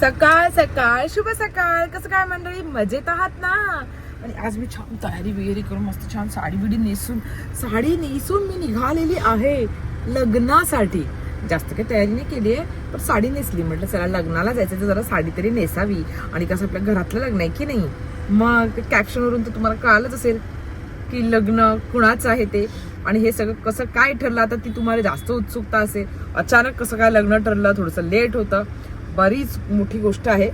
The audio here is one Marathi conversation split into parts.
सकाळ सकाळ शुभ सकाळ. कसं काय मंडळी? मजेत आहात ना? आणि आज मी छान तयारी वगैरे करून मस्त छान साडी बिडी नेसून साडी नेसून मी निघालेली आहे लग्नासाठी. जास्त काही तयारी नाही केली आहे पण साडी नेसली. म्हटलं चला लग्नाला जायचं तर जरा साडी तरी नेसावी. आणि कसं आपल्या घरातलं लग्न आहे की नाही? मग कॅप्शनवरून तर तुम्हाला कळालंच असेल की लग्न कुणाचं आहे ते. आणि हे सगळं कसं काय ठरलं? आता ती तुम्हाला जास्त उत्सुकता असेल. अचानक कसं काय लग्न ठरलं? थोडंसं लेट होतं. बरीच मोठी गोष्ट आहे.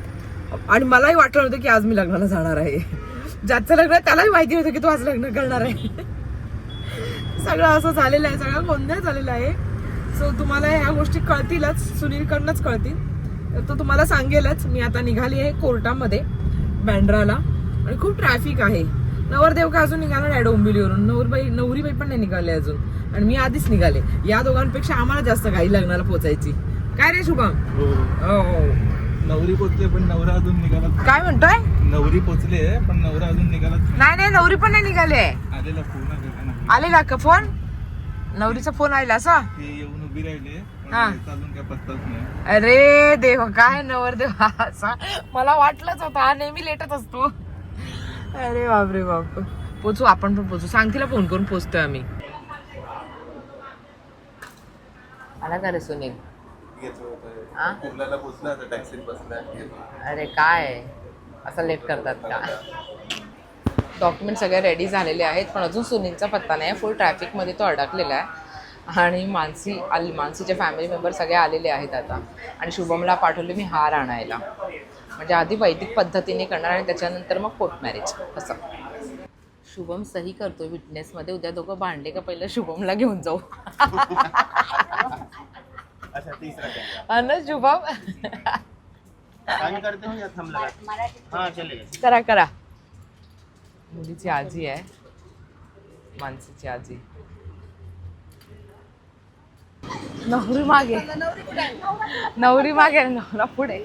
आणि मलाही वाटलं नव्हतं की आज मी लग्नाला जाणार आहे. ज्याचं लग्न आहे त्यालाही माहिती होतं की तू आज लग्न करणार आहे. सगळं असं झालेलं आहे सगळं गोंधळ झालेला आहे. सो तुम्हाला ह्या गोष्टी कळतीलच सुनीलकडनंच कळतील. तर तो तुम्हाला सांगेलच मी आता निघाली आहे कोर्टामध्ये बँड्राला. आणि खूप ट्रॅफिक आहे. नवरदेव का अजून निघाला नाही डोंबिवलीवरून? नवरबाई नवरीबाई पण नाही निघाले अजून. आणि मी आधीच निघाले. या दोघांपेक्षा आम्हाला जास्त घाई लग्नाला पोचायची. काय रे शुभम? हो. हो नवरी पोचले पण नवरा अजून निघाला काय म्हणतोय? नवरी पोचले पण नवरा अजून निघाला नाही. नाही नवरी पण नाही निघाले आलेला फोन आलेला ना आलेला का फोन? नवरीचा फोन आलेला असा? ते येऊन उभी राहिले पण हा. याचा अजून काय पत्ताच नाही. अरे देव काय नवरदेव असा. मला वाटलंच होतं हा नेहमी लेटच असतो. अरे बापरे बाप. पोचू आपण पण पोचू. सांग तिला फोन करून पोचतोय आम्ही. आला का रे सुनील? अरे काय? असं लेट करतात का? डॉक्युमेंट सगळे रेडी झालेले आहेत पण अजून सुनीलचा पत्ता नाही फुल ट्रॅफिकमध्ये तो अडकलेला आहे. आणि मानसी आली मानसीचे फॅमिली मेंबर सगळे आलेले आहेत आता. आणि शुभमला पाठवले मी हार आणायला. म्हणजे आधी वैदिक पद्धतीने करणार आणि त्याच्यानंतर मग कोर्ट मॅरेज असं. शुभम सही करतो विटनेसमध्ये उद्या दोघं भांडले का? पहिलं शुभमला घेऊन जाऊ. तीसरा हा ना शुभम. काम करते हो या थम लगा हाँ चलेगा करा करा. मुलीची आजी आहे. माणसाची आजी. नवरी मागे. नवरी मागे आणि नवरा पुढे.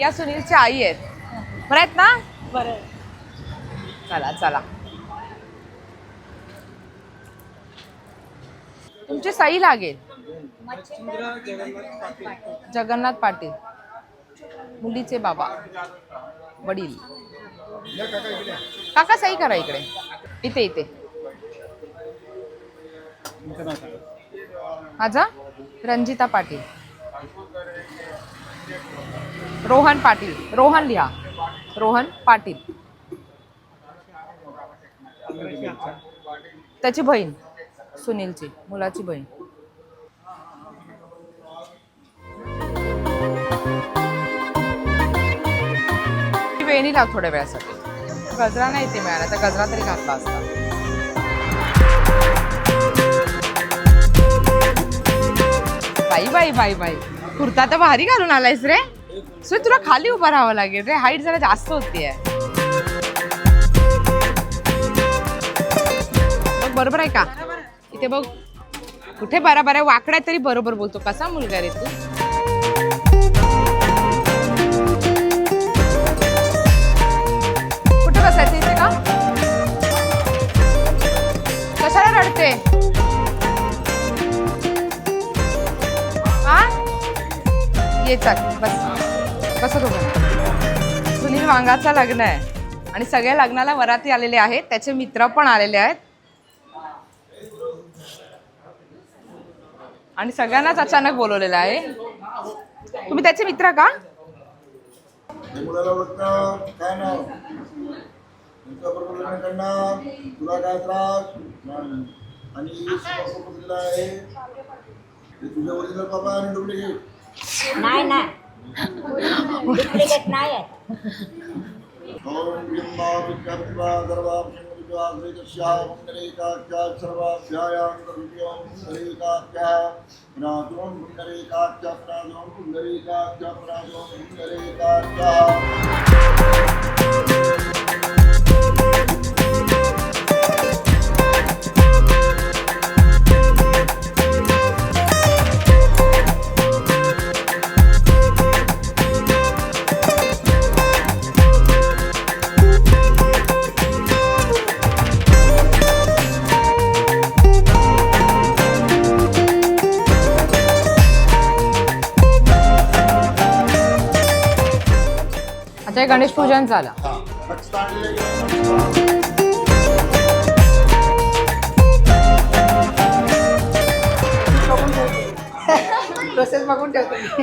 या सुनीलची आई आहेत. बरं आहेत ना? बरं. चला चला. तुमची सही लागेल. जगन्नाथ पाटील. मुलीचे बाबा. वडील. काका सही करा इकडे. इथे इथे. माझा रंजिता पाटील. रोहन पाटील. रोहन लिहा. रोहन पाटील. त्याची बहीण. सुनीलची मुलाची बहीण. ती वेणी लाव थोड्या वेळासाठी. गजरा नाही ते मिळाला तर गजरा तरी घातला असता. बाई बाई बाई बाई. कुर्ता तर भारी घालून आलायस रे. सो तुला खाली उभं राहावं लागेल रे. हाईट जरा जास्त होतीये आहे. बरोबर आहे का? ते बघ. कुठे बरोबर आहे वाकड्या तरी बरोबर बोलतो. कसा मुलगा रे तू? कुठे बसायचं इथे का? कशाला रडते? हा ये बस. कसं तुम्ही सुनील वांगाचा लग्न आहे. आणि सगळ्या लग्नाला वराती आलेले आहेत. त्याचे मित्र पण आलेले आहेत. आणि सगळ्यांनाच अचानक बोलवलेलं आहे. तुम्ही त्याचे मित्र का? काय नाव तुला काय त्रास. आणि आहे. ते तुझ्या ओरिजिनल बाबा आणि डुप्लिकेट नाही नाही. डुप्लिकेट नाही आहे ओम बिंबा विद्यापिता गर्भा श्रीमदिवाग्रेतस्या पुण्डरीकाख्या सर्वाभ्यायां कर्म्यों पुण्डरीकाख्या पुनादों पुण्डरीकाख्या पुनादों पुण्डरीकाख्या पुनादों पुण्डरीकाख्या हे गणेश पूजन झालं हा. प्रोसेस बघून ठेवतो?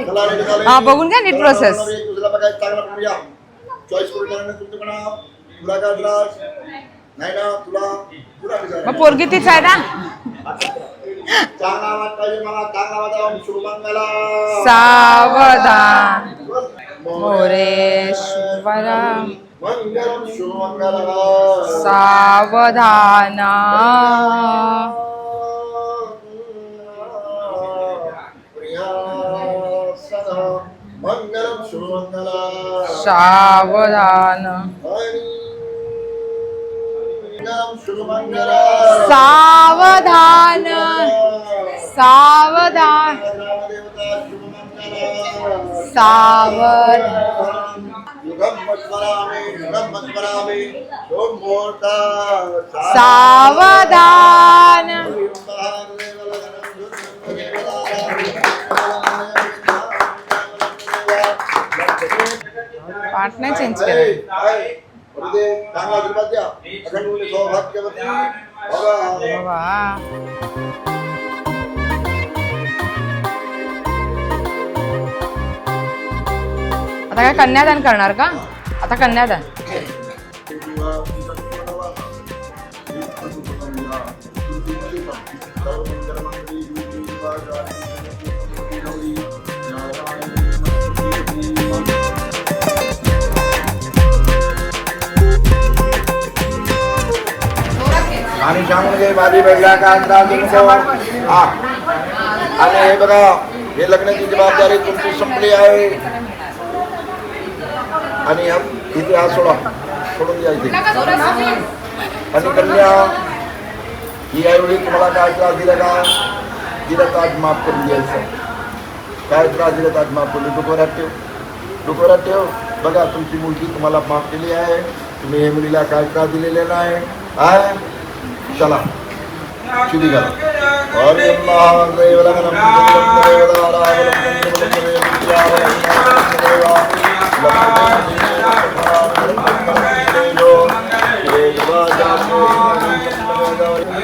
हा, बघून घ्या नीट चॉईस कसं मग पोरगी तीच आहे ना सावधान मोरेश्वरा सावधान। सावधान। सावधान। सावधान। मोर्ता सावधान। पाठ नाही चेंज केलं. चांगला आशीर्वाद द्या अखंड सौभाग्यवती आता काय कन्यादान करणार का? आता कन्यादान. आणि सांगून माझी वेगळा काय त्रास हा. आणि हे बघा हे लग्नाची जबाबदारी तुमची संपली आहे. आणि हा- इथे हा सोडा सोडून द्या इथे आणि कन्या ही आईवडील तुम्हाला काय त्रास दिला का दिला ताज माफ करून द्यायचं काय त्रास दिला ताज माफ करून डोकोरात ठेव डोकोरात ठेव बघा तुमची मुलगी तुम्हाला माफ केली आहे तुम्ही हे मुलीला काय त्रास दिलेला नाही आहे चला शिदी करा अरे महादेवलगनम जाऊ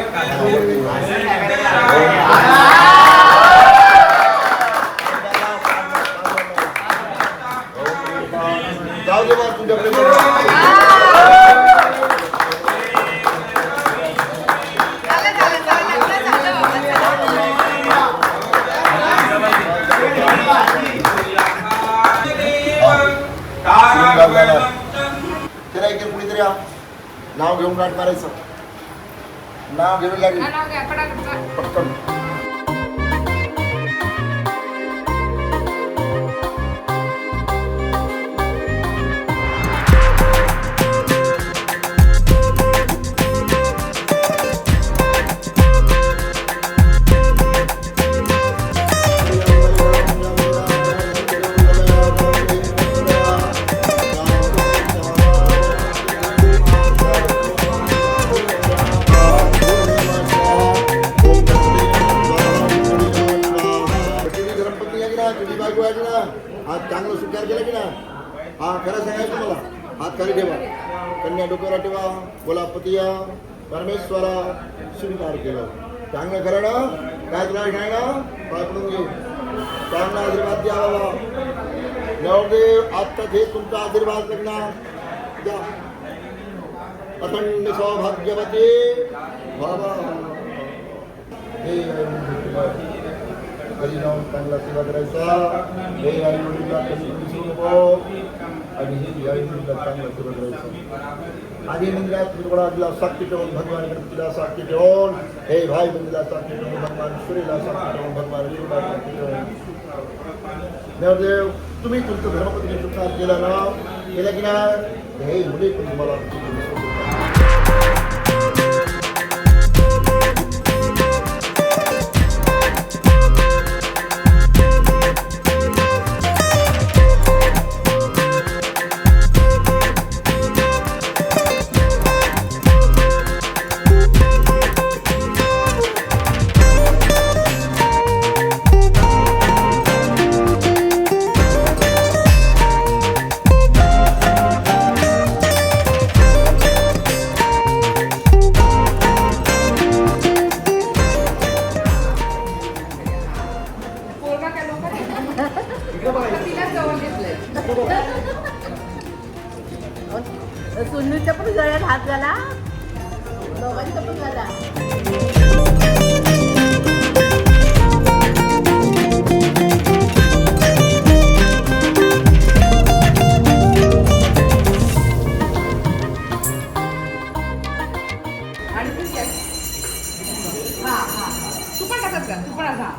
हात चांगलं स्वीकार केला की ना हा खरं सांगायचं तुम्हाला हात खाली ठेवा. कन्या डोक्याला ठेवा बोला पतिया परमेश्वरा स्वीकार केलं. चांगलं खरं ना? काय तुला नाही ना? पाय पडून घेऊ. चांगला आशीर्वाद द्या बाबा. नवदेव आत्ता हे तुमचा आशीर्वाद लग्ना द्या. अखंड सौभाग्यवती. बाबा. चांगला सेवा करायचा हे आई वडीलला कधी विसरू नको आणि ही आई वडीलला चांगला सेवा करायचा आधी मंदिरात त्रिपुराला साक्षी ठेवून भगवान गणपतीला साक्षी ठेवून हे भाई बंधूला साक्षी ठेवून भगवान सूर्यला साक्षी ठेवून भगवान विष्णूला साक्षी ठेवून देवदेव तुम्ही तुमचं धर्मपत्नी स्वीकार केला ना केलं की नाही हे मुली पण तुम्हाला आणि तू? हा हा तू पण तसंच कर तू पण असा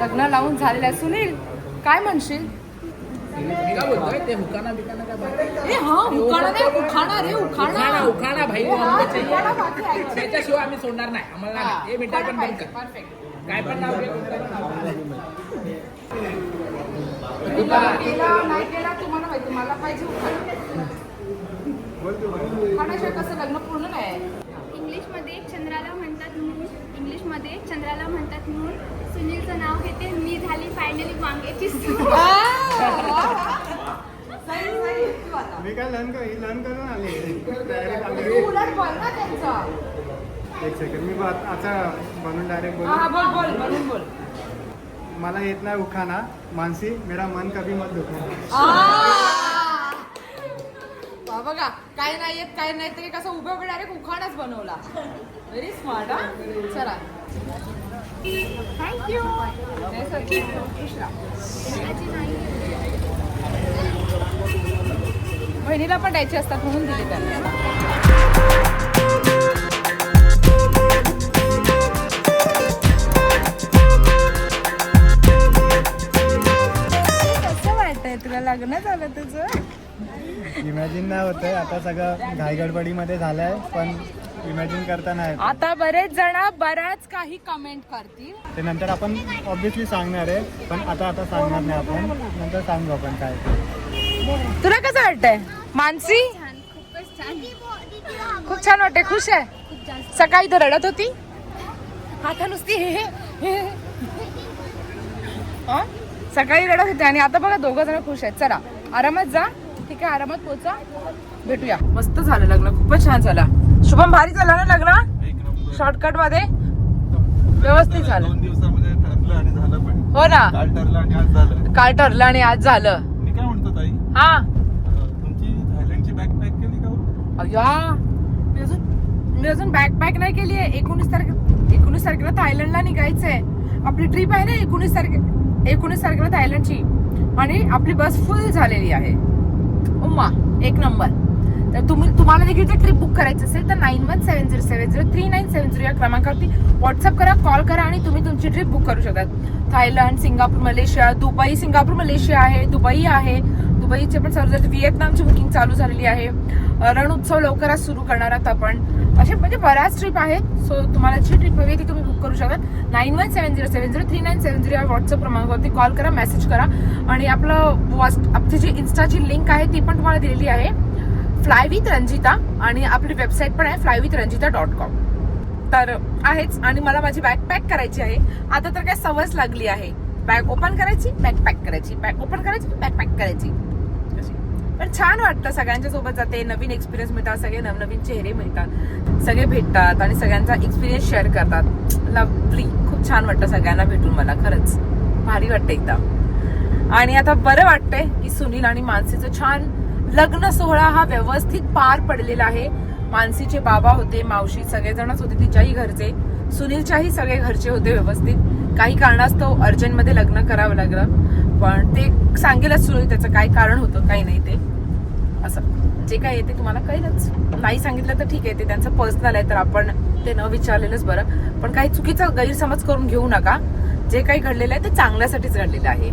लग्न लावून झालेलं आहे सुनील काय म्हणशील हा, उखाणा नाही, उखाणा रे, उखाणा. उखाणा भाई ए, हा, उखाणा बाकी आहे. त्याच्याशिवाय आम्ही सोडणार नाही आम्हाला हा, नाही. हे मिठाई पण बंद कर Perfect. काय पण नाव घे, कोणतं पण नाव घे. तुला केला, नाही केला, तुम्हाला माहिती मला पाहिजे कसं लग्न पूर्ण नाही इंग्लिशमध्ये चंद्राला म्हणतात मून इंग्लिशमध्ये चंद्राला म्हणतात मून सुनीलचं नाव घेते मी झाली फायनली वांग्याची. मी काय लर्न कर लर्न करून आले. उलट बोल ना त्यांचं. एक सेकंड मी बात आता बनून डायरेक्ट बोल. बोल बोल म्हणून बोल. मला येत नाही उखाना. मानसी मेरा मन कभी मत दुखना. बघा काय नाही येत काय नाही तरी कसं उभ्या उभ्या डायरेक्ट उखाणाच बनवला. व्हेरी स्मार्ट हा? चला. थँक्यू बहिणीला पण द्यायचे असतात म्हणून दिले त्यांना. कसं वाटतंय तुला? लग्न झालं तुझं? इमॅजिन नाही होतंय आता सगळं घाईगडबडीमध्ये झालंय पण इमॅजिन करता नाही येत. आता बरेच जण बऱ्याच काही कमेंट करतील. ते नंतर आपण ऑब्विसली सांगणार आहे पण आता आता सांगणार नाही आपण. नंतर सांगू आपण काय ते. तुला कसं वाटतंय? मानसी? छान खूपच छान खूप छान वाटते खुश आहे? सकाळी तर रडत होती? आता नुसती हे हे, हे. हे. हं? सकाळी रडत होती आणि आता बघा दोघं जण खुश आहेत. चला आरामात जा. ठीक आहे आरामात पोचा भेटूया. मस्त झालं लग्न खूपच छान झालं. शुभम भारी झालं ना लग्न? शॉर्टकटमध्ये? व्यवस्थित झालं. दोन दिवसामध्ये ठरलं आणि झालं पण. हो ना. काल ठरलं आणि आज झालं. काल ठरलं आणि आज झालं. मी काय म्हणतो ताई? हा. अं, तुमची थायलंडची बॅग पॅक केली का हो? अय्या. मी अजून मी अजून बॅकपॅक नाही केली आहे. एकोणीस तारखे एकोणीस तारखेला थायलंडला निघायचंय आपली ट्रिप आहे ना एकोणीस तारखे एकोणीस तारखेला थायलंडची. आणि आपली बस फुल झालेली आहे. उम्मा एक नंबर. तर तुम्ही तुम्हाला देखील जर ट्रिप बुक करायची असेल तर nine one seven zero seven zero three nine seven zero या क्रमांकावरती व्हॉट्सअप करा कॉल करा आणि तुम्ही तुमची ट्रिप बुक करू शकता. Thailand Singapore Malaysia Dubai Singapore Malaysia आहे दुबई आहे दुबईचे पण चालू झाले व्हिएतनामची बुकिंग चालू झालेली आहे. रण उत्सव लवकरच सुरू करणार आहात आपण. असे म्हणजे बऱ्याच ट्रिप आहेत. सो तुम्हाला जी ट्रिप हवी ती तुम्ही बुक करू शकता. Nine one seven zero seven zero three nine seven zero या व्हॉट्सअप क्रमांकावरती कॉल करा मेसेज करा. आणि आपलं व्हॉट्स आपली जी इन्स्टाची लिंक आहे ती पण तुम्हाला दिलेली आहे. फ्लाय विथ रंजिता आणि आपली वेबसाईट पण आहे fly with Ranjita dot com तर आहेच. आणि मला माझी बॅग पॅक करायची आहे. आता तर काय सवयच लागली आहे. बॅग ओपन करायची बॅग पॅक करायची. बॅग ओपन करायची बॅग पॅक करायची. पण छान वाटतं सगळ्यांच्या सोबत जाते नवीन एक्सपिरियन्स मिळतात सगळे नवनवीन चेहरे मिळतात. सगळे भेटतात आणि सगळ्यांचा एक्सपिरियन्स शेअर करतात. लवली खूप छान वाटतं सगळ्यांना भेटून मला खरंच. भारी वाटतं एकदा. आणि आता बरं वाटतंय की सुनील आणि मानसीचं छान लग्न सोहळा हा व्यवस्थित पार पडलेला आहे. मानसीचे बाबा होते मावशी सगळेजणच होते तिच्याही घरचे. सुनीलच्याही सगळे घरचे होते व्यवस्थित. काही कारणास्तव अर्जंटमध्ये लग्न करावं लागलं. पण ते सांगेलच सुरू त्याचं काय कारण होतं काही नाही ते. असं. जे काय आहे ते तुम्हाला कळेलच. नाही सांगितलं तर ठीक आहे ते त्यांचं पर्सनल आहे तर आपण ते न विचारलेलंच बरं. पण काही चुकीचा गैरसमज करून घेऊ नका. जे काही घडलेलं आहे ते चांगल्यासाठीच घडलेलं आहे.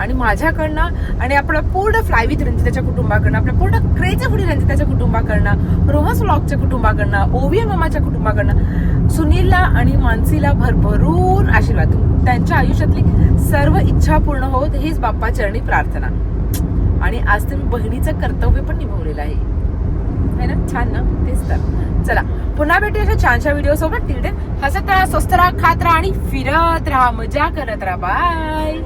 आणि माझ्याकडनं आणि आपलं पूर्ण फ्लाय विथ रंजिताच्या कुटुंबाकडनं आपल्या पूर्ण क्रेझी फुडी रंजिताच्या कुटुंबाकडनं रोहस लॉकच्या कुटुंबाकडनं ओवियम मामाच्या कुटुंबाकडनं सुनीलला आणि मानसीला भरभरून आशीर्वाद. त्यांच्या आयुष्यातली सर्व इच्छा पूर्ण होत हीच बाप्पा चरणी प्रार्थना. आणि आज तुम्ही मी बहिणीचं कर्तव्य पण निभवलेलं आहे. है ना? छान ना? तेच तर. चला पुन्हा भेटूया अशा छानशा व्हिडिओ सोबत. तिकडे हसत राहा स्वस्त राहा खात राहा आणि फिरत राहा. मजा करत राहा. बाय